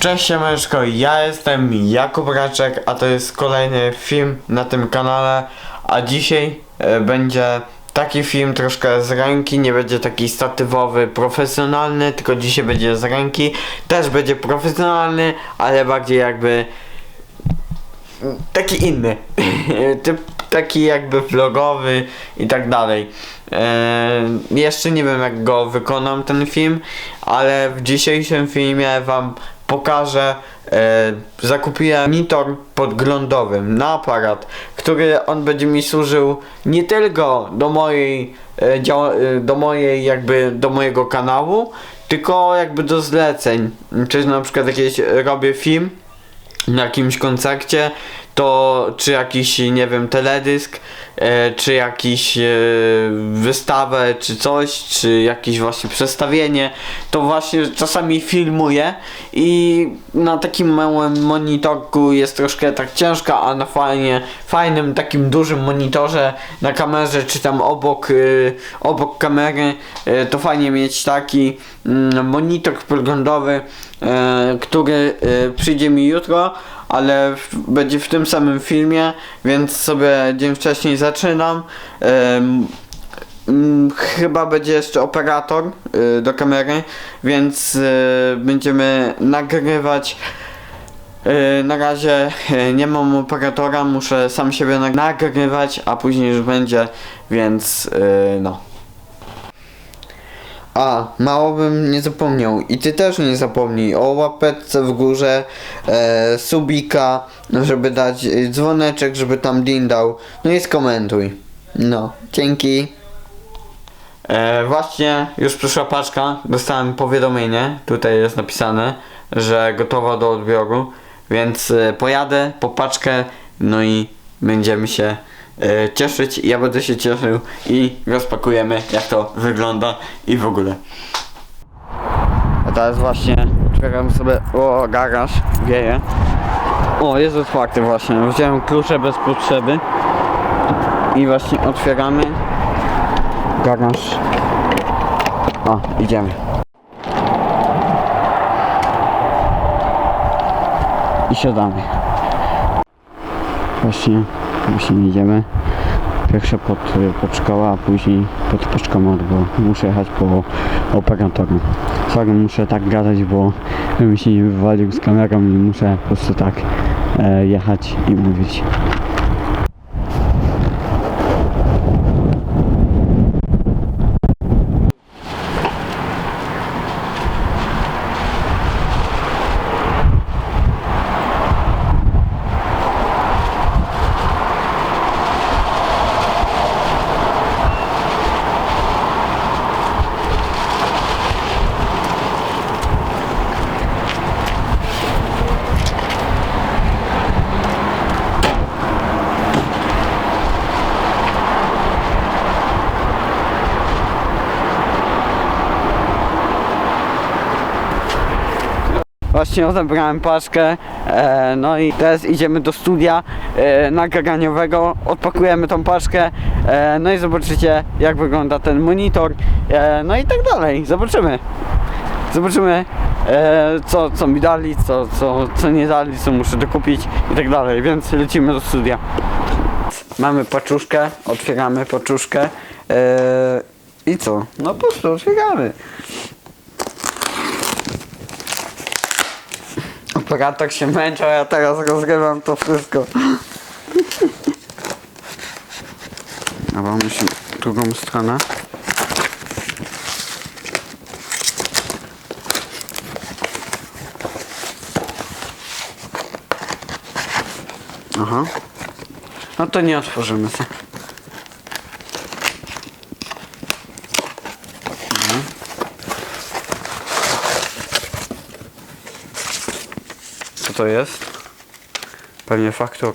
Cześć siemaneczko, ja jestem Jakub Raczek, a to jest kolejny film na tym kanale, a dzisiaj e, będzie taki film troszkę z ręki, nie będzie taki statywowy, profesjonalny, tylko dzisiaj będzie z ręki, też będzie profesjonalny, ale bardziej jakby taki inny, typ taki jakby vlogowy i tak dalej. E, jeszcze nie wiem jak go wykonam ten film, ale w dzisiejszym filmie wam pokażę, e, zakupiłem monitor podglądowy na aparat, który on będzie mi służył nie tylko do mojej, e, e, do mojej jakby, do mojego kanału, tylko jakby do zleceń, czy na przykład jakieś robię film, na jakimś koncercie, to czy jakiś, nie wiem, teledysk, e, czy jakiś e, wystawę, czy coś, czy jakieś właśnie przestawienie, to właśnie czasami filmuję i na takim małym monitorku jest troszkę tak ciężka, a na fajnie, fajnym takim dużym monitorze na kamerze, czy tam obok, y, obok kamery, to fajnie mieć taki mm, monitor podglądowy, e, który e, przyjdzie mi jutro, ale w, będzie w tym samym filmie, więc sobie dzień wcześniej zaczynam. Mm, chyba będzie jeszcze operator y, do kamery, więc y, będziemy nagrywać. Y, na razie y, nie mam operatora, muszę sam siebie nag- nagrywać, a później już będzie, więc y, no. A, mało bym nie zapomniał. I ty też nie zapomnij o łapeczce w górze, e, subika, żeby dać e, dzwoneczek, żeby tam din dał. No i skomentuj. No, dzięki. E, właśnie już przyszła paczka, dostałem powiadomienie, tutaj jest napisane, że gotowa do odbioru, więc e, pojadę po paczkę, no i będziemy się cieszyć, ja będę się cieszył i rozpakujemy jak to wygląda i w ogóle. A teraz właśnie otwieram sobie, o garaż, wieje. O, jest otwarty właśnie, wziąłem klucze bez potrzeby i właśnie otwieramy garaż. O, idziemy. I siadamy. Właśnie, właśnie idziemy. Pierwsze pod, pod szkołę, a później pod poczkomat, bo muszę jechać po operatora. Sorry, muszę tak gadać, bo bym się nie wywalił z kamerą i muszę po prostu tak e, jechać i mówić. Właśnie odebrałem paczkę, e, no i teraz idziemy do studia e, nagraniowego, odpakujemy tą paczkę, e, no i zobaczycie jak wygląda ten monitor, e, no i tak dalej, zobaczymy. Zobaczymy e, co, co mi dali, co, co, co nie dali, co muszę dokupić i tak dalej, więc lecimy do studia. Mamy paczuszkę, otwieramy paczuszkę e, i co? No po prostu otwieramy. Operator się męczy, a ja teraz rozgrywam to wszystko. Dobra, musimy drugą stronę. Aha. No to nie otworzymy się. to jest? Pewnie faktura.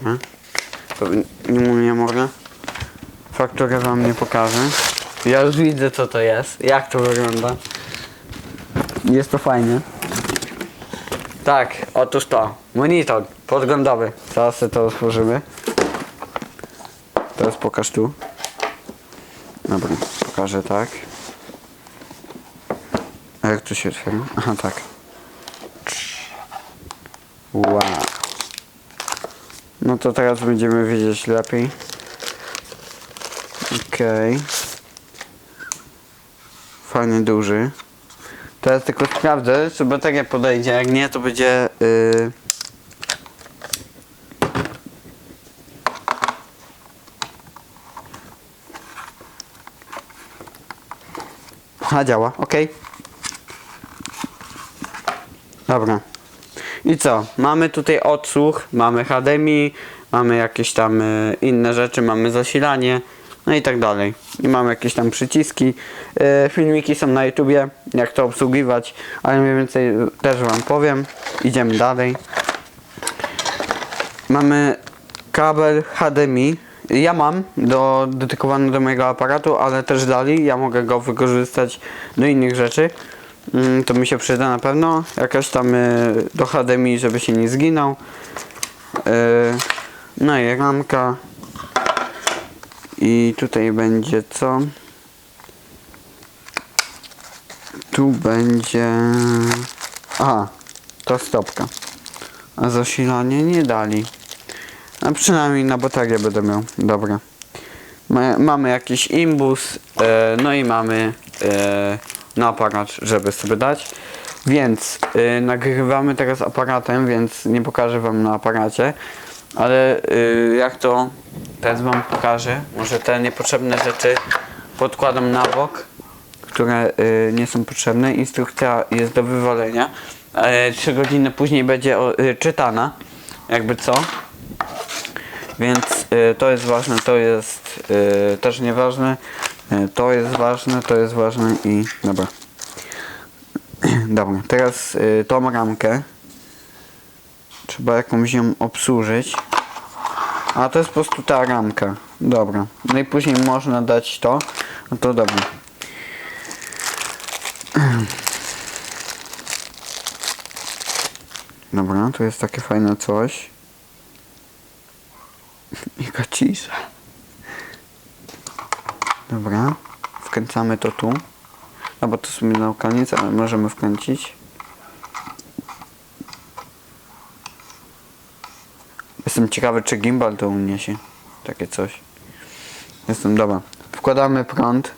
Pewnie nie, nie mogę. Fakturę wam nie pokażę. Ja już widzę co to jest, jak to wygląda. Jest to fajnie. Tak, otóż to. Monitor podglądowy. Zaraz sobie to otworzymy. Teraz pokaż tu. Dobra, pokażę tak. A jak tu się otwiera? Aha, tak. Wow. No to teraz będziemy wiedzieć lepiej. Okej. Fajny, duży. Teraz tylko sprawdzę, czy bateria podejdzie. Jak nie, to będzie... Yy... A działa, ok. Dobra. I co? Mamy tutaj odsłuch, mamy HDMI, mamy jakieś tam y, inne rzeczy, mamy zasilanie, no i tak dalej. I mamy jakieś tam przyciski. Y, filmiki są na YouTubie, jak to obsługiwać, ale mniej więcej też Wam powiem. Idziemy dalej. Mamy kabel HDMI. Ja mam do, dedykowany do mojego aparatu, ale też dali. Ja mogę go wykorzystać do innych rzeczy. Mm, To mi się przyda na pewno. Jakaś tam y, do HDMI, żeby się nie zginął. Y, No i ramka. I tutaj będzie co? Tu będzie... Aha, to stopka. A zasilanie nie dali. A przynajmniej na baterię będę miał. Dobra. Ma, mamy jakiś imbus, e, no i mamy e, na aparat, żeby sobie dać. Więc e, nagrywamy teraz aparatem, więc nie pokażę wam na aparacie. Ale e, jak to teraz wam pokażę, może te niepotrzebne rzeczy podkładam na bok, które e, nie są potrzebne. Instrukcja jest do wywalenia. E, 3 godziny później będzie o, czytana, jakby co. Więc y, to jest ważne, to jest y, też nieważne. Y, to jest ważne, to jest ważne i dobra. Dobra, teraz y, tą ramkę trzeba jakąś ją obsłużyć. A to jest po prostu ta ramka. Dobra. No i później można dać to. No to dobra. Dobra, to jest takie fajne coś. Jaka cisza. Dobra, wkręcamy to tu. No bo to sobie na koniec, ale możemy wkręcić. Jestem ciekawy, czy gimbal to uniesie. Takie coś. Jestem, dobra. Wkładamy prąd.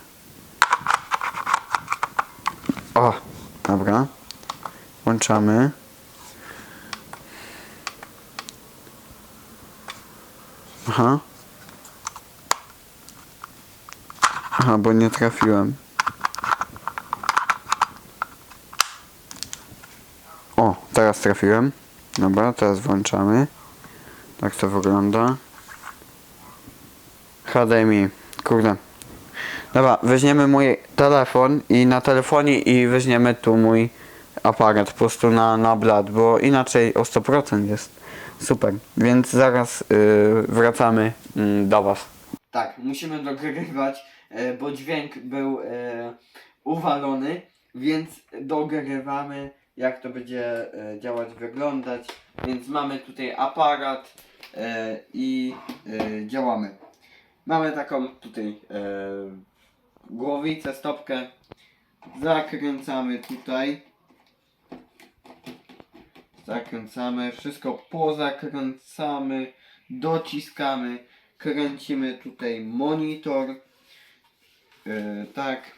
O, dobra. Włączamy. Aha. Aha, bo nie trafiłem. O, teraz trafiłem. Dobra, teraz włączamy. Tak to wygląda. HDMI. Kurde. Dobra, weźmiemy mój telefon i na telefonie i weźmiemy tu mój aparat po prostu na, na blat, bo inaczej o 100% jest. Super, więc zaraz y, wracamy mm, do Was. Tak, musimy dogrywać, e, bo dźwięk był e, uwalony, więc dogrywamy jak to będzie e, działać, wyglądać. Więc mamy tutaj aparat e, i e, działamy. Mamy taką tutaj e, głowicę, stopkę. Zakręcamy tutaj. Zakręcamy, wszystko pozakręcamy, dociskamy, kręcimy tutaj monitor. Yy, tak.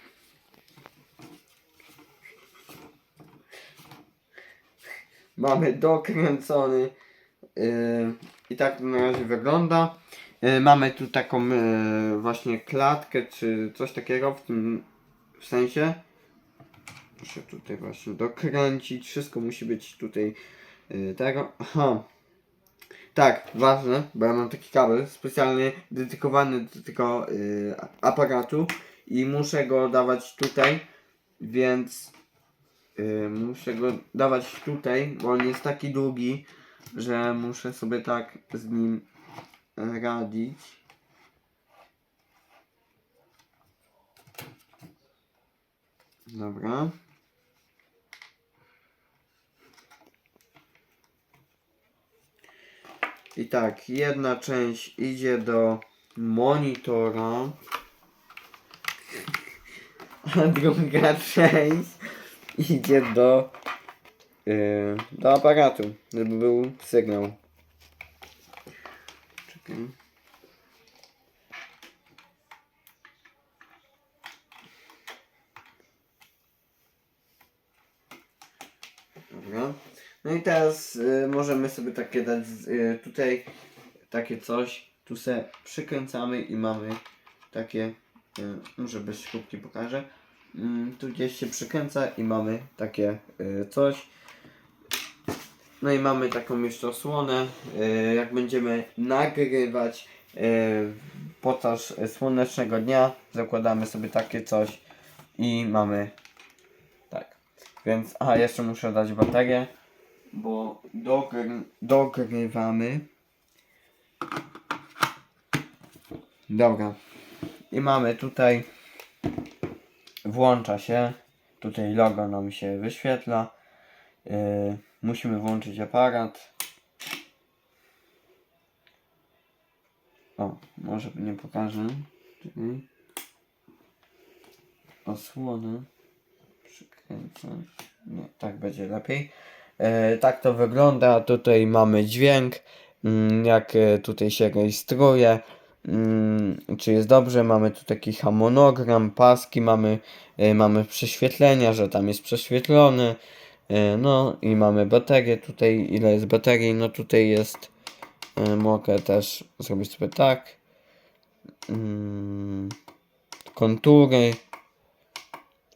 Mamy dokręcony. Yy, I tak to na razie wygląda. Yy, mamy tu taką yy, właśnie klatkę, czy coś takiego w tym w sensie. Muszę tutaj właśnie dokręcić. Wszystko musi być tutaj yy, tego. Aha. Tak, ważne, bo ja mam taki kabel specjalnie dedykowany do tego yy, aparatu i muszę go dawać tutaj, więc yy, muszę go dawać tutaj, bo on jest taki długi, że muszę sobie tak z nim radzić. Dobra. I tak, jedna część idzie do monitora, a druga część idzie do yy, do aparatu, żeby był sygnał. Dobra. No i teraz y, możemy sobie takie dać y, tutaj takie coś. Tu se przykręcamy i mamy takie, y, może bez śrubki pokażę. Mm, tu gdzieś się przykręca i mamy takie y, coś. No i mamy taką jeszcze osłonę. Y, jak będziemy nagrywać y, podczas słonecznego dnia, zakładamy sobie takie coś i mamy tak. Więc, a jeszcze muszę dać baterię, bo dogry, dogrywamy. Dobra. I mamy tutaj, włącza się, tutaj logo nam się wyświetla. Yy, musimy włączyć aparat. O, może nie pokażę. Czekaj. Osłonę. Przykręcać. Nie, tak będzie lepiej. E, tak to wygląda. Tutaj mamy dźwięk. mm, Jak e, tutaj się rejestruje. mm, Czy jest dobrze? Mamy tu taki harmonogram, paski, mamy, e, mamy prześwietlenia, że tam jest prześwietlony. No i mamy baterię tutaj. Ile jest baterii? No tutaj jest. Mogę też zrobić sobie tak. Mm, Kontury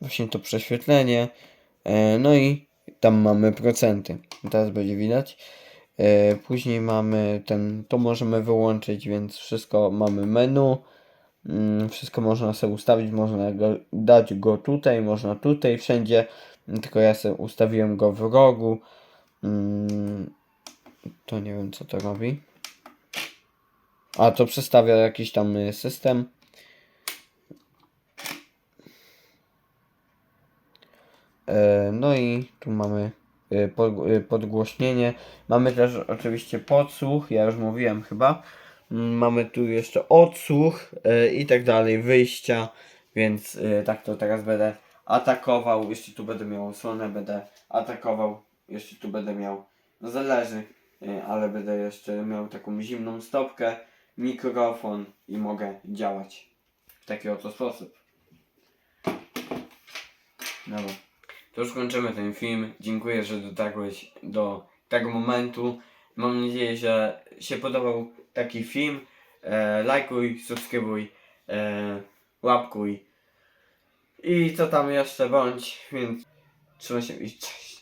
właśnie to prześwietlenie. No i tam mamy procenty. Teraz będzie widać. E, później mamy ten, to możemy wyłączyć, więc wszystko mamy menu. Mm, wszystko można sobie ustawić, można go, dać go tutaj, można tutaj, wszędzie. Tylko ja sobie ustawiłem go w rogu. Mm, to nie wiem co to robi. A to przestawia jakiś tam system. No i tu mamy e, e, podgłośnienie. Mamy też oczywiście podsłuch, ja już mówiłem chyba. Mm, Mamy tu jeszcze odsłuch e, i tak dalej, wyjścia, więc e, tak to teraz będę atakował. Jeszcze tu będę miał osłonę, będę atakował. Jeszcze tu będę miał, no zależy, e, ale będę jeszcze miał taką zimną stopkę, mikrofon i mogę działać w taki oto sposób. Dobra. To już kończymy ten film. Dziękuję, że dotarłeś do tego momentu. Mam nadzieję, że się podobał taki film. E, lajkuj, subskrybuj, e, łapkuj i co tam jeszcze bądź, więc trzymaj się i cześć.